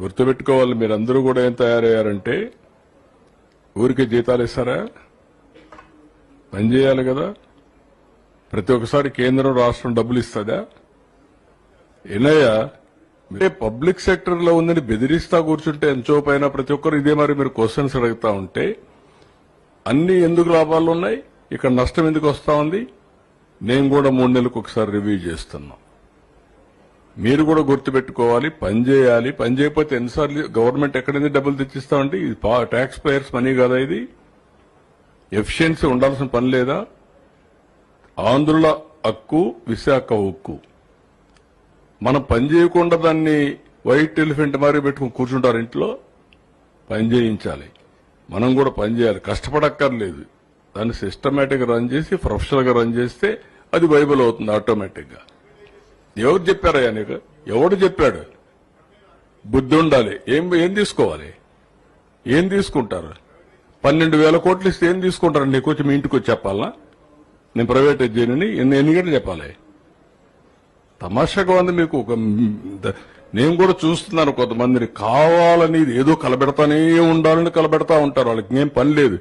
గుర్తుపెట్టుకోవాలి మీరందరూ కూడా ఏం తయారయ్యారంటే ఊరికే జీతాలు ఇస్తారా? పని చేయాలి కదా. ప్రతి ఒక్కసారి కేంద్రం రాష్ట్రం డబ్బులు ఇస్తుందా? ఏనయ్యా మీరే పబ్లిక్ సెక్టర్లో ఉందని బెదిరిస్తా కూర్చుంటే ఎంతో పైన ప్రతి ఒక్కరు ఇదే మరి మీరు క్వశ్చన్స్ అడుగుతా ఉంటే అన్ని ఎందుకు లాభాలు ఉన్నాయి? ఇక్కడ నష్టం ఎందుకు వస్తా ఉంది? నేను కూడా మూడు నెలలకు ఒకసారి రివ్యూ చేస్తున్నాం. మీరు కూడా గుర్తుపెట్టుకోవాలి పని చేయాలి. పని చేయకపోతే ఎన్నిసార్లు గవర్నమెంట్ ఎక్కడైంది డబ్బులు తెచ్చిస్తామంటే ఇది ట్యాక్స్ పేయర్స్ మనీ కదా ఇది. ఎఫిషియన్సీ ఉండాల్సిన పని లేదా? ఆంధ్రుల హక్కు విశాఖ హక్కు. మనం పని చేయకుండా దాన్ని వైట్ ఎలిఫెంట్ మారి పెట్టుకుని కూర్చుంటారు ఇంట్లో. పని చేయించాలి. మనం కూడా పని చేయాలి. కష్టపడక్కర్లేదు. దాన్ని సిస్టమేటిక్గా రన్ చేసి ప్రొఫెషనల్గా రన్ చేస్తే అది వైబుల్ అవుతుంది ఆటోమేటిక్గా ఎవరు చెప్పారయ్యా నీకు? ఎవడు చెప్పాడు? బుద్ధి ఉండాలి. ఏం ఏం తీసుకోవాలి? ఏం తీసుకుంటారు? పన్నెండు వేల కోట్లు ఇస్తే ఏం తీసుకుంటారు? నీకు వచ్చి మీ ఇంటికి వచ్చి చెప్పాలనా? నేను ప్రైవేట్ చేయనని ఎన్ని ఎన్ని గంటలు చెప్పాలి? తమాషాగా ఉంది మీకు ఒక నేను కూడా చూస్తున్నాను కొంతమందిని. కావాలని ఏదో కలబెడతానే ఉండాలని కలబెడతా ఉంటారు. వాళ్ళకి ఏం పని లేదు.